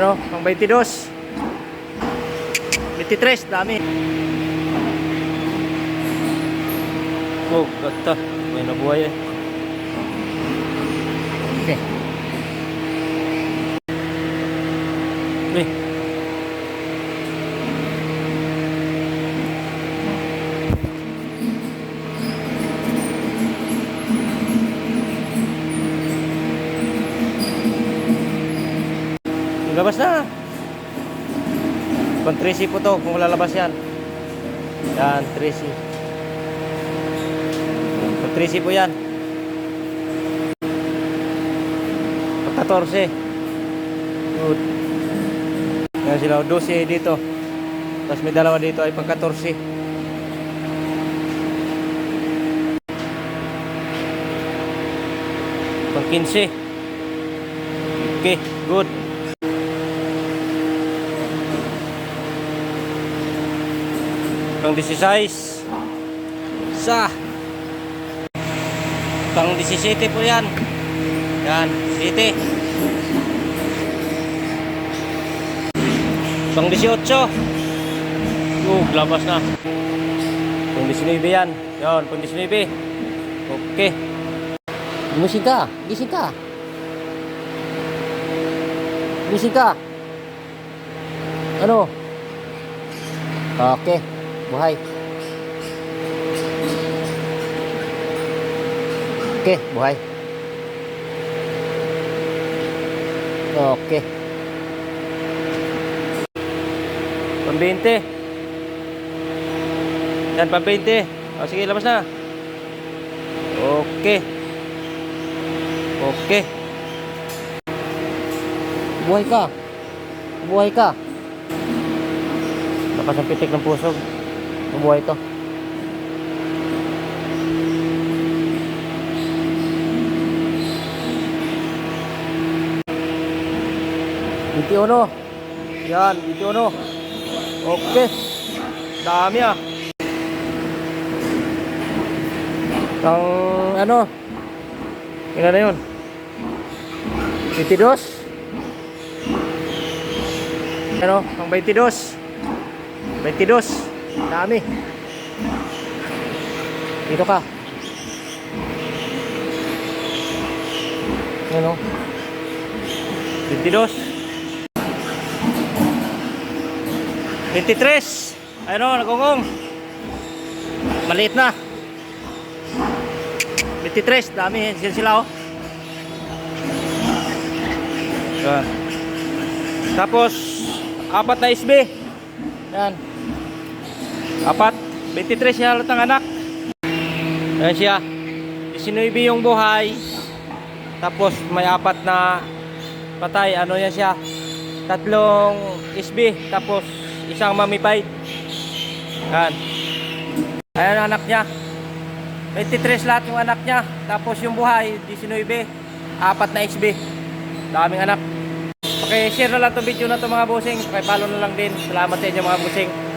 Ano, ang 22. 23, dami. Oh, gata. May nabuhay eh. Okay. Eh. Labas na. Kung 3C po to, kung lalabas yan. Yan, 3C. Kung 3C po yan. Pag 14. Good. Yan sila, 12 dito. Tapos may dalawa dito ay pag 14. Pag 15. Okay, good. Pang 16. Sa. Pang 17 po yan. Yan, 17. Pang 18. Uh, labas na. Pang 19 yan. Yan, pang 19. Okay. Gising ka. Gising ka. Gising ka. Ano? Okay. Buhay. Okay, buhay. Okay. Pambinte. Yan, pambinte. O, sige, labas na. Okay. Okay. Buhay ka. Buhay ka. Lakas ang pitik ng puso. Mabuhay to. Binti uno. Yan, binti uno. Okay. Dami ah. Ang ano? Ilan na yun? 22? Ano? Ang 22. 22. Dami. Dito ka. Ano? 22. 23. Ano, nagungong. Maliit na. 23, dami. Sila sila oh. Yan. Tapos, apat na SB. Yan. Apat. 23 siya halat ng anak. Yan siya. 19 yung buhay. Tapos may apat na patay. Ano yan siya? Tatlong SB. Tapos isang mamipay. Yan. Ayan ang anak niya. 23 lahat yung anak niya. Tapos yung buhay, 19. Apat na SB. Daming anak. Okay, share na lang itong video na to mga busing. Okay, follow na lang din. Salamat sa inyo mga busing.